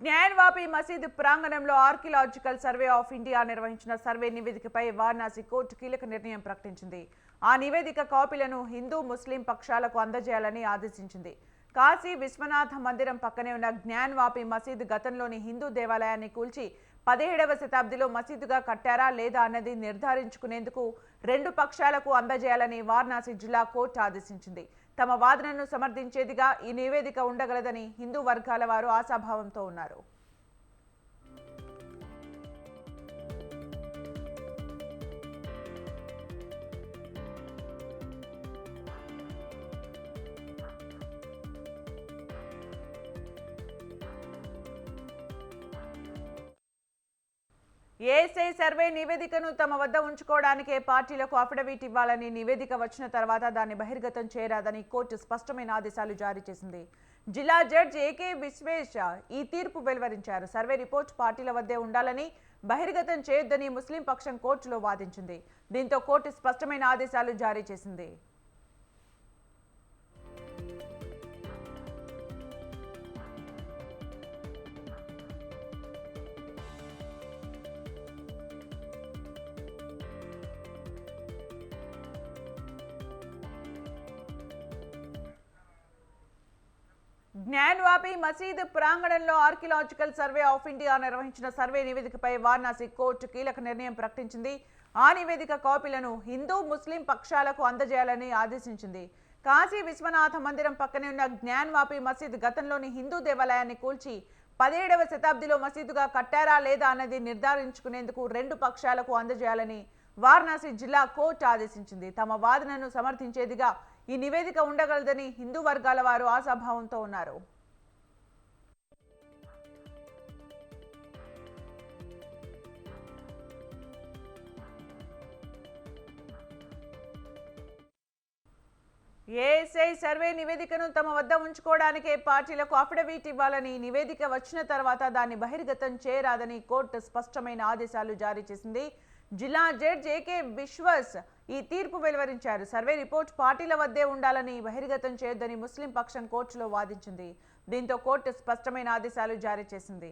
జ్ఞాన్వాపి మసీదు ప్రాంగణంలో archaeological survey of India నిర్వహించిన సర్వే నివేదికపై వారణాసి కోర్టు కీలక నిర్ణయం ప్రకటించింది. ఆ నివేదిక కాపీలను హిందూ ముస్లిం పక్షాలకు అందజేయాలని ఆదేశించింది. కాశీ విశ్వనాథ మందిరం పక్కనే ఉన్న జ్ఞాన్వాపి మసీదు గతంలోని హిందూ దేవాలయాన్ని కూల్చి పదిహేడవ శతాబ్దిలో మసీదుగా కట్టారా లేదా అన్నది నిర్ధారించుకునేందుకు రెండు పక్షాలకు అందజేయాలని వారణాసి జిల్లా కోర్టు ఆదేశించింది. తమ వాదనను సమర్థించేదిగా ఈ నివేదిక ఉండగలదని హిందూ వర్గాల వారు ఆశాభావంతో ఉన్నారు. ఏఎస్ఐ సర్వే నివేదికను తమ వద్ద ఉంచుకోవడానికే పార్టీలకు అఫిడవిట్ ఇవ్వాలని నివేదిక వచ్చిన తర్వాత దాన్ని బహిర్గతం చేయరాదని కోర్టు స్పష్టమైన ఆదేశాలు జారీ చేసింది. జిల్లా జడ్జ్ ఏకే విశ్వేష్ ఈ తీర్పు వెలువరించారు. సర్వే రిపోర్ట్ పార్టీల వద్దే ఉండాలని బహిర్గతం చేయొద్దని ముస్లిం పక్షం కోర్టులో వాదించింది. దీంతో కోర్టు స్పష్టమైన ఆదేశాలు జారీ చేసింది. జ్ఞాన్వాపి మసీద్ ప్రాంగణంలో ఆర్కియలాజికల్ సర్వే ఆఫ్ ఇండియా నిర్వహించిన సర్వే నివేదికపై వారణాసి కోర్టు కీలక నిర్ణయం ప్రకటించింది. ఆ నివేదిక కాపీలను హిందూ ముస్లిం పక్షాలకు అందజేయాలని ఆదేశించింది. కాశీ విశ్వనాథ మందిరం పక్కనే ఉన్న జ్ఞాన్వాపి మసీద్ గతంలోని హిందూ దేవాలయాన్ని కూల్చి పదిహేడవ శతాబ్దిలో మసీదుగా కట్టారా లేదా అన్నది నిర్ధారించుకునేందుకు రెండు పక్షాలకు అందజేయాలని వారణాసి జిల్లా కోర్టు ఆదేశించింది. తమ వాదనను సమర్థించేదిగా ఈ నివేదిక ఉండగలదని హిందూ వర్గాల వారు ఆశాభావంతో ఉన్నారు. ఏఎస్ఐ సర్వే నివేదికను తమ వద్ద ఉంచుకోవడానికే పార్టీలకు అఫిడవిట్ ఇవ్వాలని నివేదిక వచ్చిన తర్వాత దాన్ని బహిర్గతం చేయరాదని కోర్టు స్పష్టమైన ఆదేశాలు జారీ చేసింది. జిల్లా జడ్జ్ ఏకే విశ్వస్ ఈ తీర్పు వెలువరించారు. సర్వే రిపోర్ట్ పార్టీల వద్దే ఉండాలని బహిర్గతం చేయొద్దని ముస్లిం పక్షం కోర్టులో వాదించింది. దీంతో కోర్టు స్పష్టమైన ఆదేశాలు జారీ చేసింది.